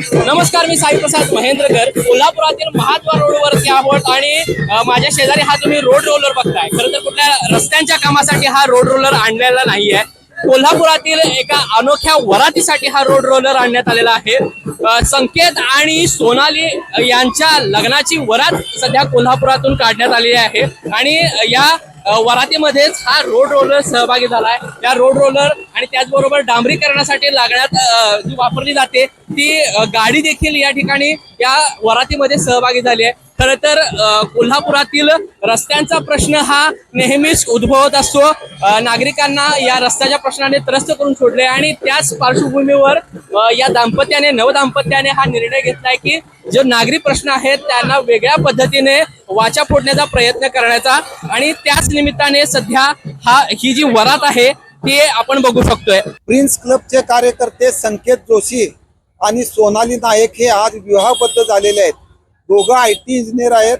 नमस्कार मी साई प्रसाद महेंद्रकर. कोल्हापुरातील महात्मा रोडवरती आहोत आणि माझ्या शेजारी हा तुम्ही रोड रोलर बघताय. खरं तर कुठल्या रस्त्यांच्या कामासाठी हा रोड रोलर आणलेला नाहीये. कोल्हापुरातील एका अनोख्या वरातीसाठी हा रोड रोलर आणण्यात आलेला आहे. संकेत आणि सोनाली यांच्या लग्नाची वरात सध्या कोल्हापुरातून काढण्यात आलेली आहे. आणि या वरातीमध्येच हा रोड रोलर सहभागी झालाय. या रोड रोलर आणि त्याचबरोबर डांबरीकरणासाठी लागण्यात जी वापरली जाते ती गाडी देखील या ठिकाणी या वरातीमध्ये सहभागी झाली आहे. खरं तर कोल्हापुरातील रस्त्यांचा प्रश्न हा नेहमीच उद्भवत असतो. नागरिकांना या रस्त्याच्या प्रश्नाने त्रस्त करून सोडले आणि त्याच पार्श्वभूमीवर या दाम्पत्याने नवदाम्पत्याने हा निर्णय घेतलाय की जो नागरी प्रश्न आहेत त्यांना वेगळ्या पद्धतीने वाचा फोडण्याचा प्रयत्न करण्याचा आणि त्याच निमित्ताने सध्या हा ही जी वरात आहे ती आपण बघू शकतोय. प्रिन्स क्लबचे कार्यकर्ते संकेत जोशी आणि सोनाली नायक हे आज विवाहबद्ध झालेले आहेत. दोघं आय टी इंजिनियर आहेत.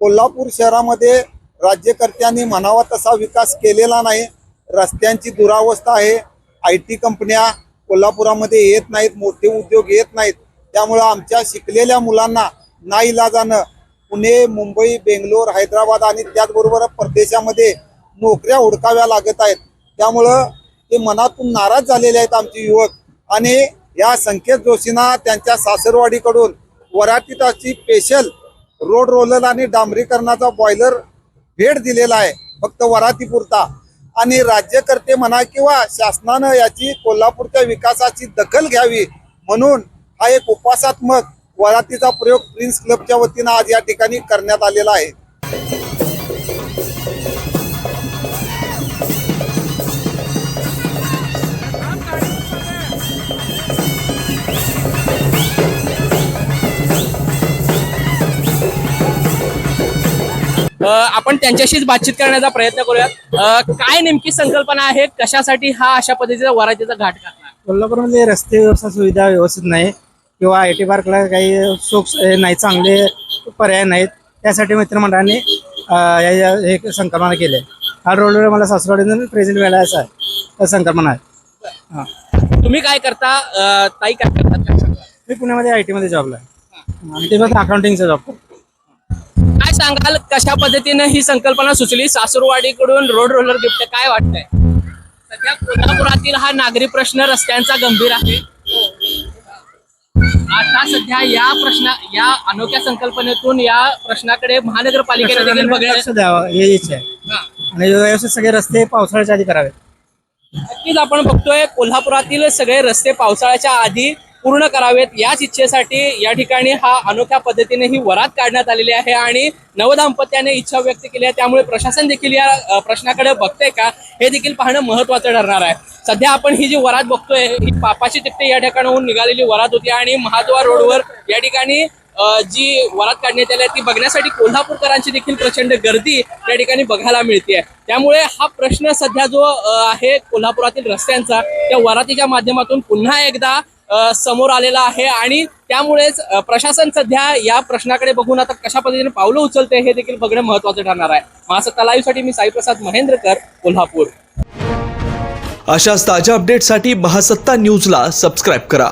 कोल्हापूर शहरामध्ये राज्यकर्त्यांनी म्हणावा तसा विकास केलेला नाही. रस्त्यांची दुरावस्था आहे. आय टी कंपन्या कोल्हापुरामध्ये येत नाहीत मोठे उद्योग येत नाहीत. त्यामुळं आमच्या शिकलेल्या मुलांना नाईलाजानं पुणे मुंबई बेंगलोर हैदराबाद आणि त्याचबरोबर परदेशामध्ये नोकऱ्या हुडकाव्या लागत आहेत. त्यामुळं ते मनातून नाराज झालेले आहेत आमचे युवक. आणि या संकेत जोशींना त्यांच्या सासरवाडीकडून वराटीटाची स्पेशल रोड रोलर आणि डांबरीकरणाचा बॉयलर भेट दिलेला आहे. फक्त वरातीपुरता. आणि राज्यकर्ते म्हणा किंवा शासनानं याची कोल्हापूरच्या विकासाची दखल घ्यावी म्हणून हा एक उपासात्मक वरातीचा प्रयोग प्रिन्स क्लबच्या वतीनं आज या ठिकाणी करण्यात आलेला आहे. आपण त्यांच्याशीच बातचीत करण्याचा प्रयत्न करूयात. काय नेमकी संकल्पना आहे? कशासाठी हा अशा पद्धतीचा वरातीचा घाट घातला? कोल्हापूरमध्ये रस्ते व्यवस्था सुविधा व्यवस्थित नाही किंवा आय टी पार्कला काही सुख नाही चांगले पर्याय नाहीत. त्यासाठी मित्रमंडळाने हे संकल्पना केली. आहे. हा रोडवर मला सासरवाडीतून प्रेझेंट मिळायचा आहे. संकल्पना आहे. तुम्ही काय करता? ताई काय सांगा? मी पुण्यामध्ये आय टीमध्ये जॉबला आहे. आणि ते फक्त अकाउंटिंगचा जॉब करतो. सांगाल कशा पद्धतीने ही संकल्पना सुचली? सासूरवाडीकडून रोड रोलर गिफ्ट काय वाटतंय? सध्या कोल्हापुरातील हा नागरी प्रश्न रस्त्यांचा गंभीर आहे. आता सध्या या प्रश्न या अनोख्या संकल्पनेतून या प्रश्नाकडे महानगरपालिकेने देखील बघण्यात लक्ष द्यावं? हे इच्छा आहे. आणि व्यवस्थित सगळे रस्ते पावसाळ्याच्या आधी करावे. नक्कीच आपण बघतोय कोल्हापुरातील सगळे रस्ते पावसाळ्याच्या आधी पूर्ण करावेत याच इच्छेसाठी या ठिकाणी हा अनोख्या पद्धतीने ही वरात काढण्यात आलेली आहे आणि नवदाम्पत्याने इच्छा व्यक्त केली आहे. त्यामुळे प्रशासन देखील या प्रश्नाकडे बघतंय का? हे देखील पाहणं महत्वाचं ठरणार आहे. सध्या आपण ही जी वरात बघतोय ही पापाची तिकटे या ठिकाणाहून निघालेली वरात होती आणि महाद्वार रोडवर या ठिकाणी जी वरात काढण्यात आली आहे ती बघण्यासाठी कोल्हापूरकरांची देखील प्रचंड गर्दी त्या ठिकाणी बघायला मिळते त्यामुळे हा प्रश्न सध्या जो आहे कोल्हापुरातील रस्त्यांचा त्या वरातीच्या माध्यमातून पुन्हा एकदा समोर आलेला आहे आणि त्यामुळेच प्रशासन सध्या या प्रश्नाकडे बघून आता कशा पद्धतीने पावलं उचलते हे देखील बघणं महत्वाचं ठरणार आहे. महासत्ता लाईव्हसाठी मी साईप्रसाद महेंद्रकर कोल्हापूर. अशाच ताज्या अपडेटसाठी महासत्ता न्यूजला सबस्क्राईब करा.